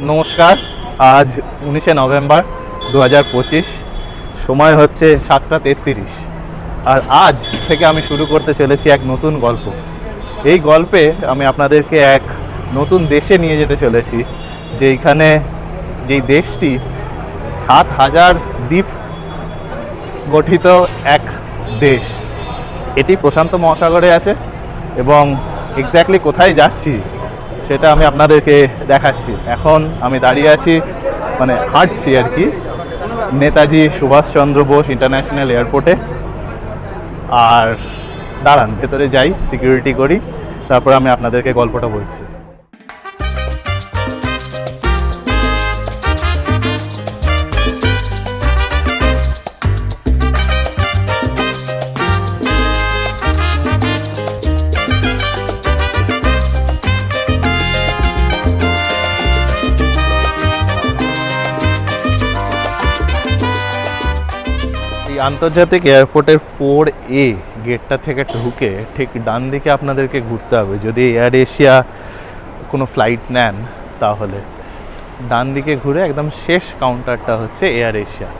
নমস্কার, আজ উনিশে নভেম্বর দু হাজার পঁচিশ, সময় হচ্ছে সাতটা তেত্রিশ। আর আজ থেকে আমি শুরু করতে চলেছি এক নতুন গল্প। এই গল্পে আমি আপনাদেরকে এক নতুন দেশে নিয়ে যেতে চলেছি, যেইখানে যেই দেশটি সাত হাজার দ্বীপ গঠিত এক দেশ। এটি প্রশান্ত মহাসাগরে আছে এবং এক্স্যাক্টলি কোথায় যাচ্ছি সেটা আমি আপনাদেরকে দেখাচ্ছি। এখন আমি দাঁড়িয়ে আছি মানে হাঁটছি আর কি, নেতাজি সুভাষচন্দ্র বোস ইন্টারন্যাশনাল এয়ারপোর্টে। আর দাঁড়ান, ভেতরে যাই সিকিউরিটি করি, তারপর আমি আপনাদেরকে গল্পটা বলছি। আন্তর্জাতিক এয়ারপোর্টের ফোর এ গেটটা থেকে ঢুকে ঠিক ডান দিকে আপনাদেরকে ঘুরতে হবে। যদি এয়ার এশিয়া কোনো ফ্লাইট নেন তাহলে। ডান দিকে ঘুরে একদম শেষ কাউন্টারটা হচ্ছে এয়ার এশিয়া।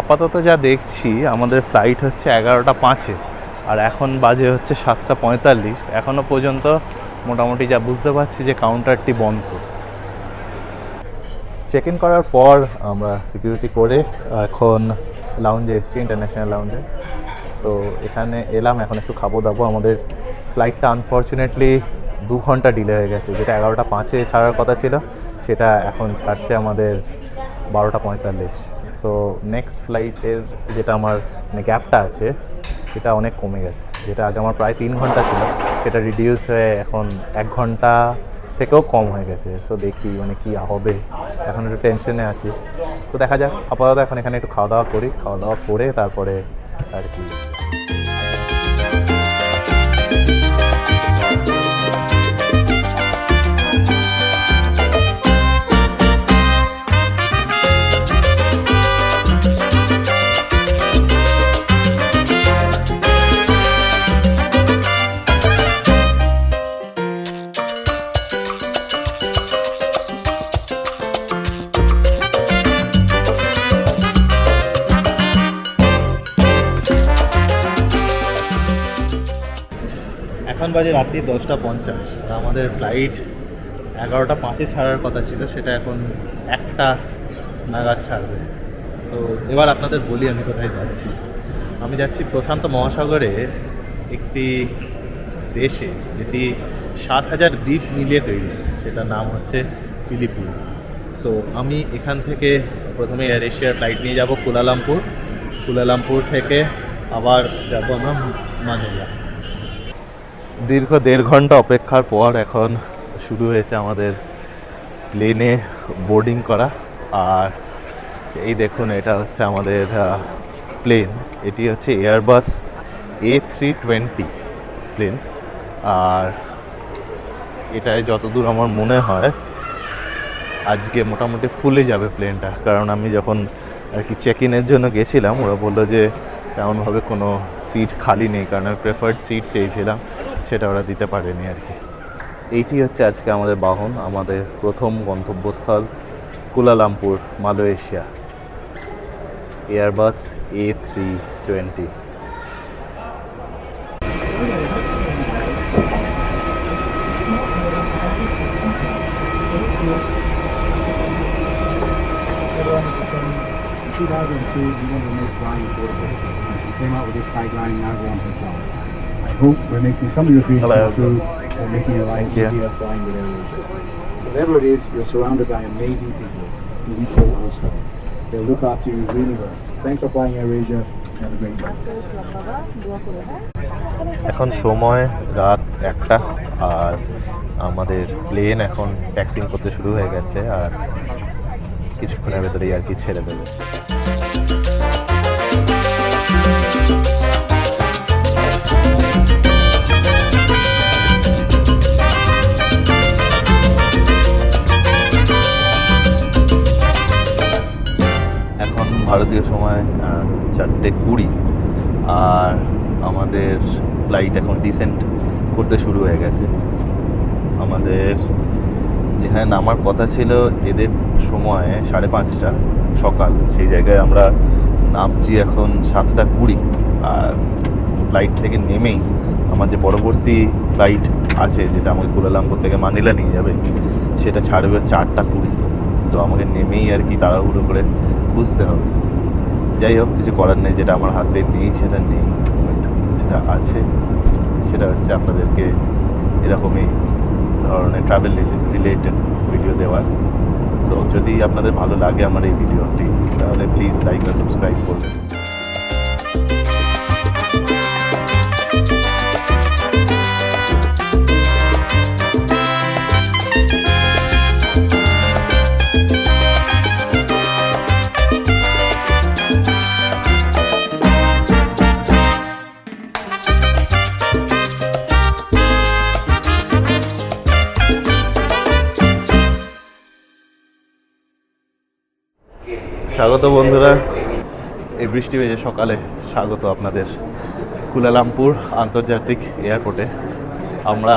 আপাতত যা দেখছি, আমাদের ফ্লাইট হচ্ছে এগারোটা পাঁচে আর এখন বাজে হচ্ছে সাতটা পঁয়তাল্লিশ। এখনও পর্যন্ত মোটামুটি যা বুঝতে পারছি যে কাউন্টারটি বন্ধ। চেক ইন করার পর আমরা সিকিউরিটি করে এখন লাউঞ্জে এসেছি ইন্টারন্যাশনাল লাউঞ্জে তো এখানে এলাম, এখন একটু খাব দাবো। আমাদের ফ্লাইটটা আনফর্চুনেটলি দু ঘণ্টা ডিলে হয়ে গেছে। যেটা এগারোটা পাঁচে ছাড়ার কথা ছিল, সেটা এখন ছাড়ছে আমাদের বারোটা পঁয়তাল্লিশ। সো নেক্সট ফ্লাইটের যেটা আমার মানে গ্যাপটা আছে, সেটা অনেক কমে গেছে। যেটা আগে আমার প্রায় তিন ঘণ্টা ছিল, সেটা রিডিউস হয়ে এখন এক ঘণ্টা থেকেও কম হয়ে গেছে। সো দেখি মানে কি হবে। এখন একটু টেনশনে আছি। তো দেখা যাক। আপাতত এখন এখানে একটু খাওয়া দাওয়া করি। খাওয়া দাওয়া করে তারপরে আর কি। বাজে রাত্রি দশটা পঞ্চাশ। আমাদের ফ্লাইট এগারোটা পাঁচে ছাড়ার কথা ছিল, সেটা এখন একটা নাগাদ ছাড়বে। তো এবার আপনাদের বলি আমি কোথায় যাচ্ছি। আমি যাচ্ছি প্রশান্ত মহাসাগরে একটি দেশে, যেটি সাত হাজার দ্বীপ মিলিয়ে তৈরি। সেটার নাম হচ্ছে ফিলিপিন্স। সো আমি এখান থেকে প্রথমে এয়ার এশিয়ার ফ্লাইট নিয়ে যাব কুলালামপুর। কুলালামপুর থেকে আবার যাব আমরা দীর্ঘ দেড় ঘণ্টা অপেক্ষার পর এখন শুরু হয়েছে আমাদের প্লেনে বোর্ডিং করা। আর এই দেখুন, এটা হচ্ছে আমাদের প্লেন এটি হচ্ছে Airbus A three twenty plane আর এটায় যতদূর আমার মনে হয়, আজকে মোটামুটি ফুলে যাবে প্লেনটা কারণ আমি যখন আর কি চেক ইনের জন্য গেছিলাম, ওরা বলল যে তেমনভাবে কোনো সিট খালি নেই, কারণ আমি প্রেফার্ড সিট চেয়েছিলাম। সেটা ওরা দিতে পারেনি আর কি এইটি হচ্ছে আজকে আমাদের বাহন আমাদের প্রথম গন্তব্যস্থল Kuala Lumpur Malaysia Airbus A three twenty 2002, we wanted to make flying affordable. We came out with this tagline, now we're on the job. I hope we're making some of your dreams Hello. come true and making your life Thank you. easier flying with AirAsia. Whatever it is, you're surrounded by amazing people we call all stars. They'll look after you really well. Thanks for flying AirAsia. Have a great day. এখন সময় রাত একটা আর আমাদের plane এখন ট্যাক্সিং করতে শুরু হয়ে গেছে আর কিছুক্ষণের ভেতরেই আর কি ছেড়ে দেবে ভারতীয় সময় চারটে কুড়ি, আর আমাদের ফ্লাইট এখন ডিসেন্ট করতে শুরু হয়ে গেছে। আমাদের যেখানে নামার কথা ছিল এদের সময় সাড়ে পাঁচটা সকাল। সেই জায়গায় আমরা নামছি এখন সাতটা কুড়ি, আর ফ্লাইট থেকে নেমেই আমার যে পরবর্তী ফ্লাইট আছে, যেটা আমাকে কুলালামপুর থেকে মানিলা নিয়ে যাবে, সেটা ছাড়বে চারটা কুড়ি। তো আমাকে নেমেই আর কি তাড়াহুড়ো করে খুঁজতে হবে। যাই হোক, কিছু করার নেই, যেটা আমার হাতে নেই, সেটা নেই। যেটা আছে, সেটা হচ্ছে আপনাদেরকে এরকমই ধরনের ট্রাভেল রিলেটেড ভিডিও দেওয়ার। সো যদি আপনাদের ভালো লাগে আমার এই ভিডিওটি তাহলে প্লিজ লাইক আর সাবস্ক্রাইব করবেন। স্বাগত বন্ধুরা। এই বৃষ্টি ভেজে সকালে স্বাগত আপনাদের কুলালামপুর আন্তর্জাতিক এয়ারপোর্টে। আমরা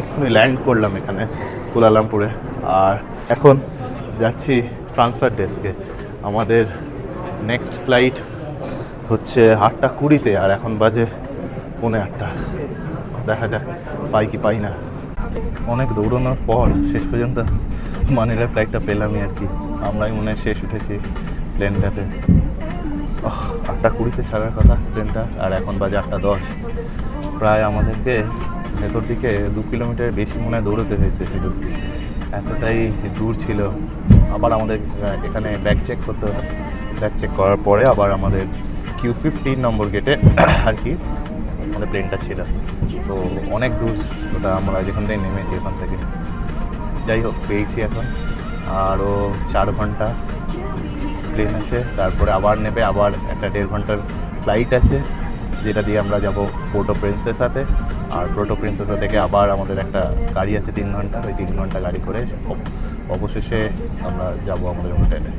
এক্ষুনি ল্যান্ড করলাম এখানে কুলালামপুরে। আর এখন যাচ্ছি ট্রান্সফার ডেস্কে। আমাদের নেক্সট ফ্লাইট হচ্ছে আটটা কুড়িতে, আর এখন বাজে পৌনে আটটা। দেখা যাক, পাই কি পাই না। অনেক দৌড়ানোর পর শেষ পর্যন্ত মানিলার ফ্লাইটটা পেলামই আর কি। আমরাই মনে হয় শেষ উঠেছি প্লেনটাতে আটটা কুড়িতে ছাড়ার কথা প্লেনটা আর এখন বাজে আটটা দশ। প্রায় আমাদেরকে ভেতর দিকে দু কিলোমিটার বেশি মনে হয় দৌড়তে হয়েছে শুধু। এতটাই দূর ছিল। আবার আমাদের এখানে ব্যাগ চেক করতে হয় ব্যাগ চেক করার পরে আবার আমাদের কিউ ফিফটিন নম্বর গেটে আর কি আমাদের প্লেনটা ছিল। তো অনেক দূর ওটা আমরা যেখান থেকে নেমেছি এখান থেকে। যাই হোক, পেয়েছি এখন। আরও চার ঘণ্টা প্লেন আছে। তারপরে আবার নেবে, আবার একটা দেড় ঘণ্টার ফ্লাইট আছে, যেটা দিয়ে আমরা যাব পোর্টো প্রিন্সেসাতে আর পোর্টো প্রিন্সেসা থেকে আবার আমাদের একটা গাড়ি আছে, তিন ঘণ্টা। ওই তিন ঘণ্টা গাড়ি করে অব- অবশেষে আমরা যাব আমাদের হোটেলে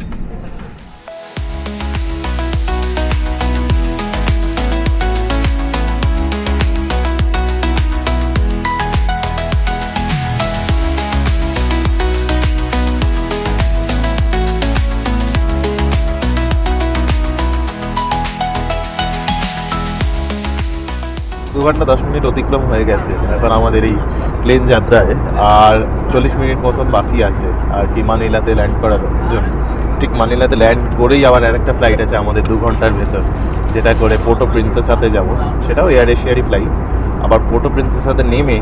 দু ঘণ্টা দশ মিনিট অতিক্রম হয়ে গেছে। এখন আমাদের এই প্লেন যাত্রায় আর চল্লিশ মিনিট মতন বাকি আছে। আর কি মানিলাতে ল্যান্ড করার জন্য ঠিক মানিলাতে ল্যান্ড করেই আবার আরেকটা ফ্লাইট আছে আমাদের দু ঘণ্টার ভেতর, যেটা করে পোর্টো প্রিন্সেসাতে যাব। সেটাও এয়ার এশিয়ারই ফ্লাইট আবার পোর্টো প্রিন্সেসাতে নেমে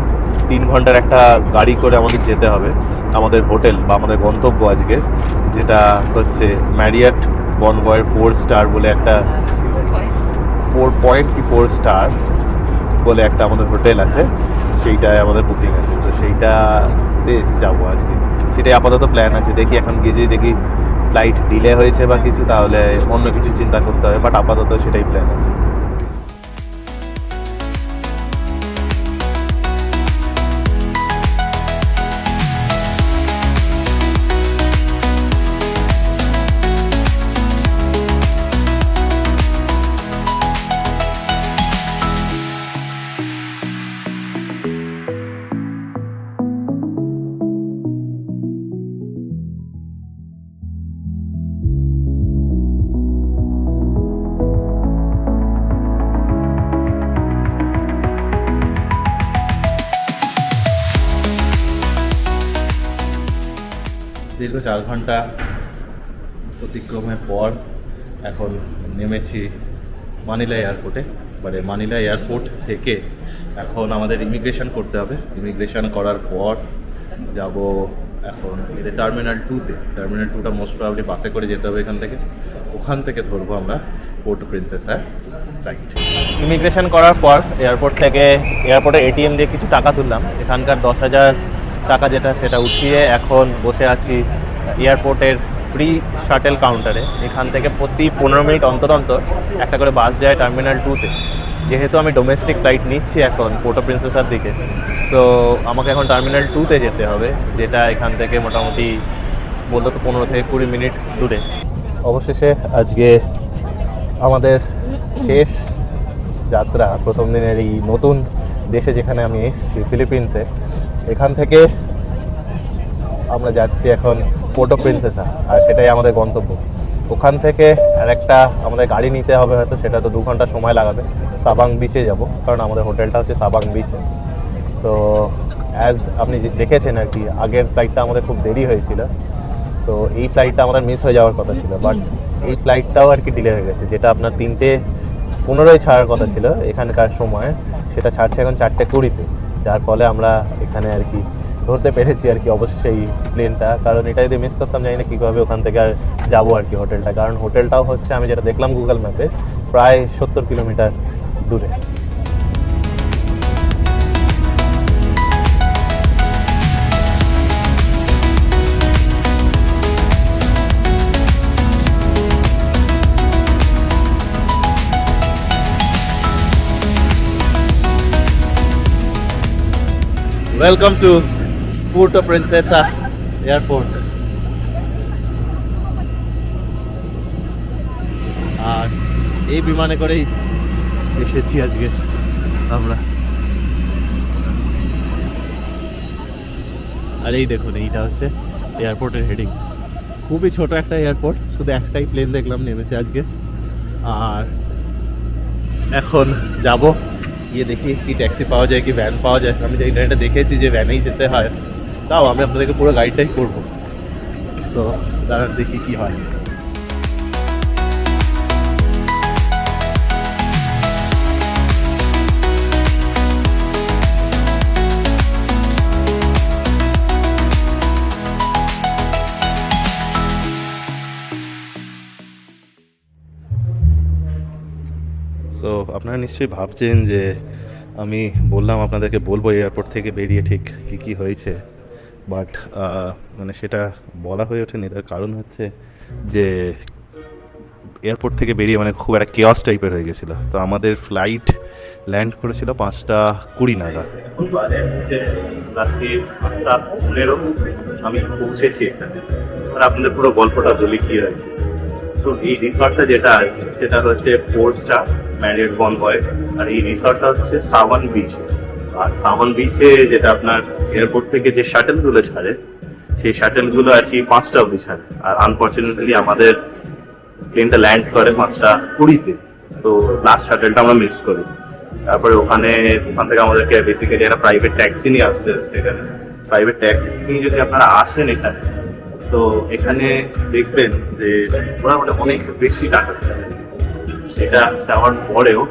তিন ঘণ্টার একটা গাড়ি করে আমাদের যেতে হবে। আমাদের হোটেল বা আমাদের গন্তব্য আজকে, যেটা হচ্ছে ম্যারিয়াট বনবয়ের ফোর স্টার বলে একটা ফোর পয়েন্ট কি ফোর স্টার বলে একটা আমাদের হোটেল আছে, সেইটায় আমাদের বুকিং আছে। তো সেইটাতে যাব আজকে। সেটাই আপাতত প্ল্যান আছে। দেখি এখন গিয়ে যদি দেখি ফ্লাইট ডিলে হয়েছে বা কিছু, তাহলে অন্য কিছু চিন্তা করতে হবে বাট আপাতত সেটাই প্ল্যান আছে। দীর্ঘ চার ঘণ্টা অতিক্রমের পর এখন নেমেছি মানিলা এয়ারপোর্টে মানে মানিলা এয়ারপোর্ট থেকে এখন আমাদের ইমিগ্রেশন করতে হবে। ইমিগ্রেশন করার পর যাব এখন এদের টার্মিনাল টুতে টার্মিনাল টুটা মোস্ট প্রবলি বাসে করে যেতে হবে এখান থেকে। ওখান থেকে ধরবো আমরা পোর্ট প্রিন্সেসার ফ্লাইট ইমিগ্রেশন করার পর এয়ারপোর্ট থেকে এয়ারপোর্টে এটিএম দিয়ে কিছু টাকা তুললাম। এখানকার দশ হাজার টাকা যেটা সেটা উঠিয়ে এখন বসে আছি এয়ারপোর্টের ফ্রি শাটেল কাউন্টারে এখান থেকে প্রতি পনেরো মিনিট অন্তর অন্তর একটা করে বাস যায় টার্মিনাল টুতে যেহেতু আমি ডোমেস্টিক ফ্লাইট নিচ্ছি এখন পোর্টো প্রিন্সেসার দিকে তো আমাকে এখন টার্মিনাল টুতে যেতে হবে, যেটা এখান থেকে মোটামুটি বলতে তো পনেরো থেকে কুড়ি মিনিট দূরে। অবশেষে আজকে আমাদের শেষ যাত্রা, প্রথম দিনের এই নতুন দেশে যেখানে আমি এসেছি ফিলিপিন্সে এখান থেকে আমরা যাচ্ছি এখন পোর্টো প্রিন্সেসা আর সেটাই আমাদের গন্তব্য। ওখান থেকে আরেকটা আমাদের গাড়ি নিতে হবে হয়তো, সেটা তো দু ঘণ্টা সময় লাগাবে। সাবাং বিচে যাব, কারণ আমাদের হোটেলটা হচ্ছে সাবাং বিচে সো অ্যাজ আপনি দেখেছেন আর কি, আগের ফ্লাইটটা আমাদের খুব দেরি হয়েছিল। তো এই ফ্লাইটটা আমাদের মিস হয়ে যাওয়ার কথা ছিল বাট এই ফ্লাইটটাও আর কি ডিলে হয়ে গেছে, যেটা আপনার তিনটে পনেরোই ছাড়ার কথা ছিল এখানকার সময়। সেটা ছাড়ছে এখন চারটে কুড়িতে। যার ফলে আমরা এখানে আর কি ধরতে পেরেছি আর কি অবশ্যই প্লেনটা কারণ এটা যদি মিস করতাম, জানি না কীভাবে ওখান থেকে আর যাব আর কি হোটেলটা কারণ হোটেলটাও হচ্ছে, আমি যেটা দেখলাম গুগল ম্যাপে প্রায় সত্তর কিলোমিটার দূরে। Welcome to Puerto Princesa airport আর এই বিমানে করেই এসেছি আজকে আমরা। আর এই দেখুন, এইটা হচ্ছে এয়ারপোর্টের হেডিং। খুবই ছোট একটা এয়ারপোর্ট, শুধু একটাই প্লেন দেখলাম নেমেছে আজকে। আর এখন যাব গিয়ে দেখি কি ট্যাক্সি পাওয়া যায়, কি ভ্যান পাওয়া যায়। আমি যে ইন্টারনেটে দেখেছি যে ভ্যানেই যেতে হয়, তাও আমি আপনাদেরকে পুরো গাড়িটাই করব। সো দাঁড়ান, দেখি কি হয়। সো আপনারা নিশ্চয়ই ভাবছেন যে আমি বললাম আপনাদেরকে বলব এয়ারপোর্ট থেকে বেরিয়ে ঠিক কী কী হয়েছে। বাট মানে সেটা বলা হয়ে ওঠেনি। তার কারণ হচ্ছে যে এয়ারপোর্ট থেকে বেরিয়ে মানে খুব একটা কেওয়াস টাইপের হয়ে গেছিল। তো আমাদের ফ্লাইট ল্যান্ড করেছিল পাঁচটা কুড়ি নাগাদ। আমি পৌঁছেছি এখানে। আপনাদের পুরো গল্পটা বলি কি হয়েছে? তো এই রিসর্টটা যেটা আছে, সেটা হচ্ছে ফোর স্টার ম্যারিয়ট বনবয় আর এই রিসর্টটা হচ্ছে সাওয়ান বিচ আর সাওয়ান বিচে যেটা আপনার এয়ারপোর্ট থেকে যে শাটেলগুলো ছাড়ে, সেই শাটেলগুলো আর কি পাঁচটা অব্দি ছাড়ে। আর আনফর্চুনেটলি আমাদের প্লেনটা ল্যান্ড করে পাঁচটা কুড়িতে। তো লাস্ট শাটেলটা আমরা মিস করি। তারপরে ওখানে, ওখান থেকে আমাদেরকে বেসিক্যালি একটা প্রাইভেট ট্যাক্সি নিয়ে আসতে হচ্ছে এখানে। প্রাইভেট ট্যাক্সি নিয়ে যদি আপনারা আসেন এখানে তো এখানে দেখবেন যে ওরা মোটামুটি অনেক বেশি টাকা। সেটা চাওয়ার পরেও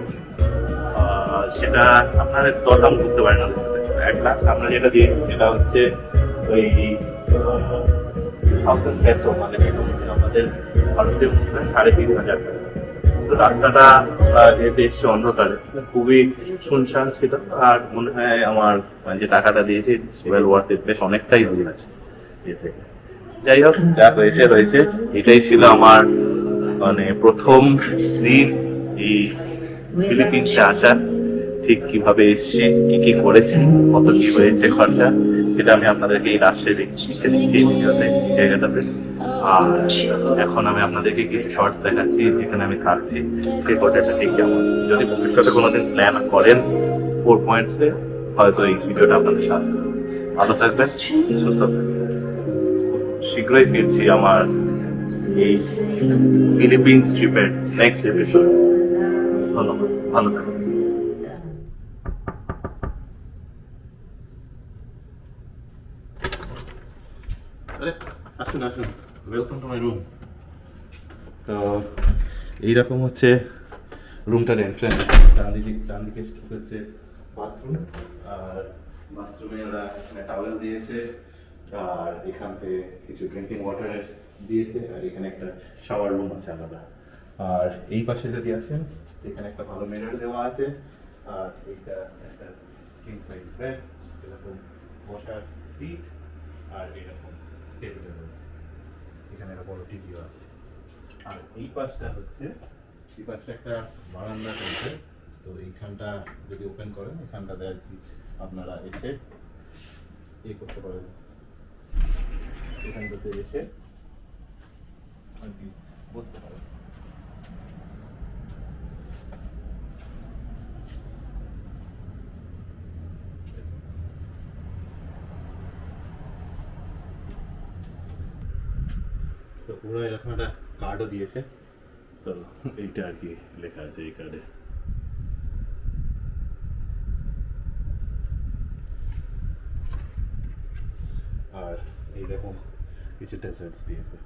সেটা আপনারা দরদাম করতে পারেন সাথে। এক লাস্ট আমরা যেটা দিই, সেটা হচ্ছে ওই মানে আমাদের সাড়ে তিন হাজার টাকা। তো রাস্তাটা খুবই ছিল। আর মনে হয় আমার মানে যে টাকাটা দিয়েছি বেশ অনেকটাই দূর আছে এ থেকে যাই হোক, যা হয়েছে হয়েছে। এটাই ছিল আমার মানে প্রথম দিন এই ফিলিপিন্সে আসা। ঠিক কীভাবে এসেছি, কি কি করেছি, কত কি হয়েছে, খরচা, সেটা আমি আপনাদেরকে এই লাস্টে দিচ্ছি এই ভিডিওতে জায়গাটাতে আর এখন আমি আপনাদেরকে কিছু শর্টস দেখাচ্ছি, যেখানে আমি থাকছি। সেই হোটেলটা ঠিক কেমন? যদি ভবিষ্যতে কোনোদিন প্ল্যান করেন ফোর পয়েন্টসে হয়তো এই ভিডিওটা আপনাদের সাথে ভালো থাকবেন, সুস্থ থাকবেন। শীঘ্রই ফিরছি আমার এই ফিলিপিন্স ট্রিপের নেক্সট এপিসোড ধন্যবাদ, ভালো থাকবেন আরে, আসুন আসুন। ওয়েলকাম টু মাই রুম তো, এইরকম হচ্ছে রুমটার এন্ট্রান্স ডান দিকে ডান দিকে হচ্ছে বাথরুম আর বাথরুমে ওরা টাওয়েল দিয়েছে। আর এখান থেকে কিছু ড্রিঙ্কিং ওয়াটারের দিয়েছে, আর এখানে একটা শাওয়ার রুম আছে আলাদা। আর এই পাশে যদি আসেন, এখানে একটা ভালো মিরর দেওয়া আছে, আর এইটা একটা কিং সাইজ বেড এরকম বসার সিট আর এরকম টেবিল রয়েছে। এখানে একটা বড় টিভিও আছে। আর এই পাশটা হচ্ছে, এই পাশটা একটা বারান্দা রয়েছে। তো এইখানটা যদি ওপেন করেন, এখানটাতে আর কি আপনারা এসে এ করতে পারেন। এখানটাতে এসে আর কি বসতে পারেন তো ওরা এরকম একটা কার্ডও দিয়েছে। তো এইটা আর কি লেখা আছে এই কার্ডে আর এই এইরকম কিছু ডেজার্টস দিয়েছে